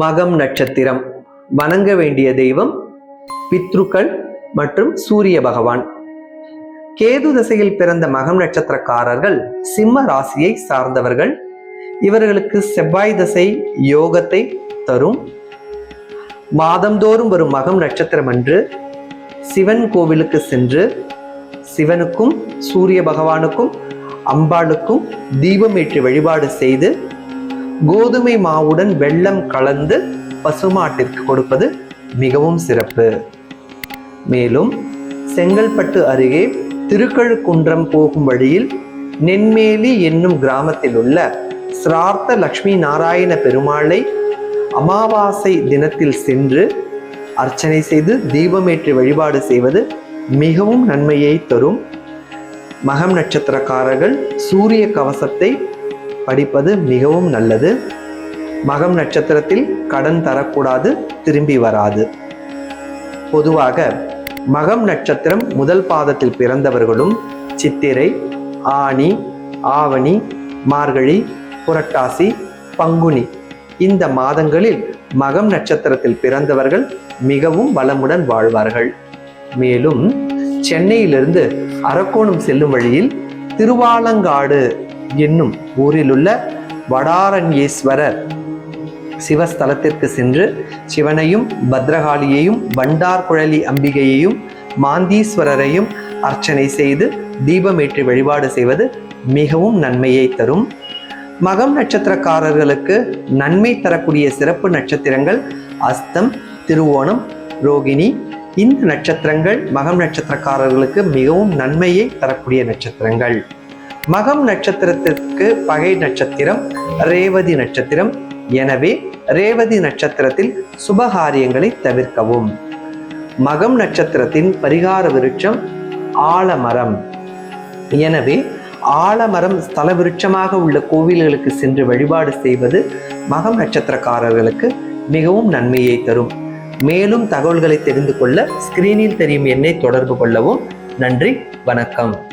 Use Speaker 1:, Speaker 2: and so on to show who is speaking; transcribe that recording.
Speaker 1: மகம் நட்சத்திரம். வணங்க வேண்டிய தெய்வம் பித்ருக்கள் மற்றும் சூரிய பகவான். கேது திசையில் பிறந்த மகம் நட்சத்திரக்காரர்கள் சிம்ம ராசியை சார்ந்தவர்கள். இவர்களுக்கு செவ்வாய் திசை யோகத்தை தரும். மாதந்தோறும் வரும் மகம் நட்சத்திரம் அன்று சிவன் கோவிலுக்கு சென்று சிவனுக்கும் சூரிய பகவானுக்கும் அம்பாளுக்கும் தீபமேற்றி வழிபாடு செய்து கோதுமை மாவுடன் வெள்ளம் கலந்து பசுமாட்டிற்கு கொடுப்பது மிகவும் சிறப்பு. மேலும் செங்கல்பட்டு அருகே திருக்கழுக்குன்றம் போகும் வழியில் நென்மேலி என்னும் கிராமத்தில் உள்ள சிரார்த்த லக்ஷ்மி நாராயண பெருமாளை அமாவாசை தினத்தில் சென்று அர்ச்சனை செய்து தீபமேற்றி வழிபாடு செய்வது மிகவும் நன்மையை தரும். மகம் நட்சத்திரக்காரர்கள் சூரிய கவசத்தை படிப்பது மிகவும் நல்லது. மகம் நட்சத்திரத்தில் கடன் தரக்கூடாது திரும்பி வராது. பொதுவாக மகம் நட்சத்திரம் முதல் பாதத்தில் பிறந்தவர்களும் சித்திரை ஆனி ஆவணி மார்கழி புரட்டாசி பங்குனி இந்த மாதங்களில் மகம் நட்சத்திரத்தில் பிறந்தவர்கள் மிகவும் வளமுடன் வாழ்வார்கள். மேலும் சென்னையிலிருந்து அரக்கோணம் செல்லும் வழியில் திருவாலங்காடு என்னும் ஊரிலுள்ள வடாரண்யேஸ்வரர் சிவஸ்தலத்திற்கு சென்று சிவனையும் பத்ரகாளியையும் பண்டார்குழலி அம்பிகையையும் மாந்தீஸ்வரரையும் அர்ச்சனை செய்து தீபமேற்றி வழிபாடு செய்வது மிகவும் நன்மையை தரும். மகம் நட்சத்திரக்காரர்களுக்கு நன்மை தரக்கூடிய சிறப்பு நட்சத்திரங்கள் அஸ்தம் திருவோணம் ரோகிணி. இந்த நட்சத்திரங்கள் மகம் நட்சத்திரக்காரர்களுக்கு மிகவும் நன்மையை தரக்கூடிய நட்சத்திரங்கள். மகம் நட்சத்திரத்திற்கு பகை நட்சத்திரம் ரேவதி நட்சத்திரம். எனவே ரேவதி நட்சத்திரத்தில் சுபகாரியங்களை தவிர்க்கவும். மகம் நட்சத்திரத்தின் பரிகார விருட்சம் ஆலமரம். எனவே ஆலமரம் ஸ்தல விருட்சமாக உள்ள கோவில்களுக்கு சென்று வழிபாடு செய்வது மகம் நட்சத்திரக்காரர்களுக்கு மிகவும் நன்மையை தரும். மேலும் தகவல்களை தெரிந்து கொள்ள ஸ்கிரீனில் தெரியும் எண்ணை தொடர்பு கொள்ளவும். நன்றி வணக்கம்.